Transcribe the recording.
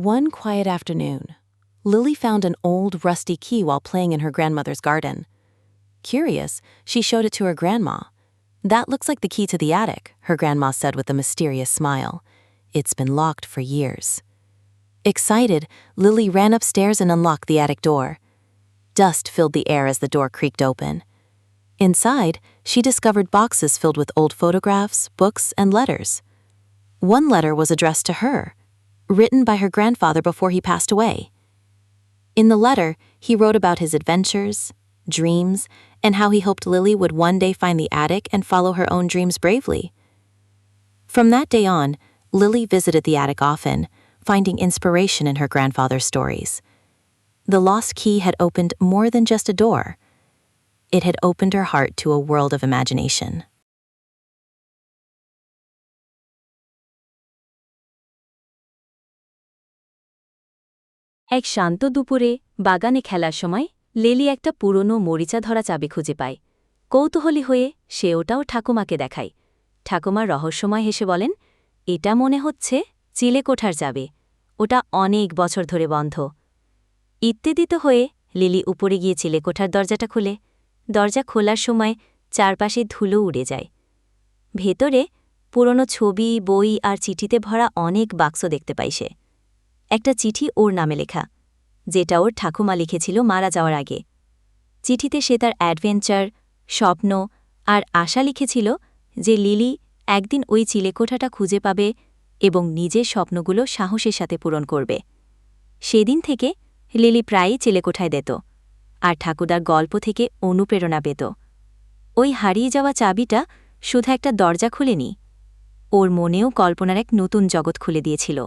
One quiet afternoon, Lily found an old, rusty key while playing in her grandmother's garden. Curious, she showed it to her grandma. That looks like the key to the attic, her grandma said with a mysterious smile. It's been locked for years. Excited, Lily ran upstairs and unlocked the attic door. Dust filled the air as the door creaked open. Inside, she discovered boxes filled with old photographs, books, and letters. One letter was addressed to her, written by her grandfather before he passed away. In the letter, he wrote about his adventures, dreams, and how he hoped Lily would one day find the attic and follow her own dreams bravely. From that day on, Lily visited the attic often, finding inspiration in her grandfather's stories. The lost key had opened more than just a door. It had opened her heart to a world of imagination. এক শান্ত দুপুরে বাগানে খেলার সময় লেলি একটা পুরনো মরিচা ধরা চাবি খুঁজে পায়। কৌতূহলী হয়ে সে ওটাও ঠাকুমাকে দেখায়। ঠাকুমা রহস্যময় হেসে বলেন, এটা মনে হচ্ছে চিলেকোঠার চাবি। ওটা অনেক বছর ধরে বন্ধ ইত্তেদিত হয়ে লিলি উপরে গিয়ে চিলেকোঠার দরজাটা খুলে। দরজা খোলার সময় চারপাশে ধুলো উড়ে যায়। ভেতরে পুরনো ছবি, বই আর চিঠিতে ভরা অনেক বাক্স দেখতে পাই সে। একটা চিঠি ওর নামে লেখা, যেটা ওর ঠাকুমা লিখেছিল মারা যাওয়ার আগে। চিঠিতে সে তার অ্যাডভেঞ্চার, স্বপ্ন আর আশা লিখেছিল যে লিলি একদিন ওই চিলেকোঠাটা খুঁজে পাবে এবং নিজের স্বপ্নগুলো সাহসের সাথে পূরণ করবে। সেদিন থেকে লিলি প্রায়ই চিলেকোঠায় দিত আর ঠাকুদার গল্প থেকে অনুপ্রেরণা পেত। ওই হারিয়ে যাওয়া চাবিটা শুধু একটা দরজা খুলেনি, ওর মনেও কল্পনার এক নতুন জগৎ খুলে দিয়েছিল।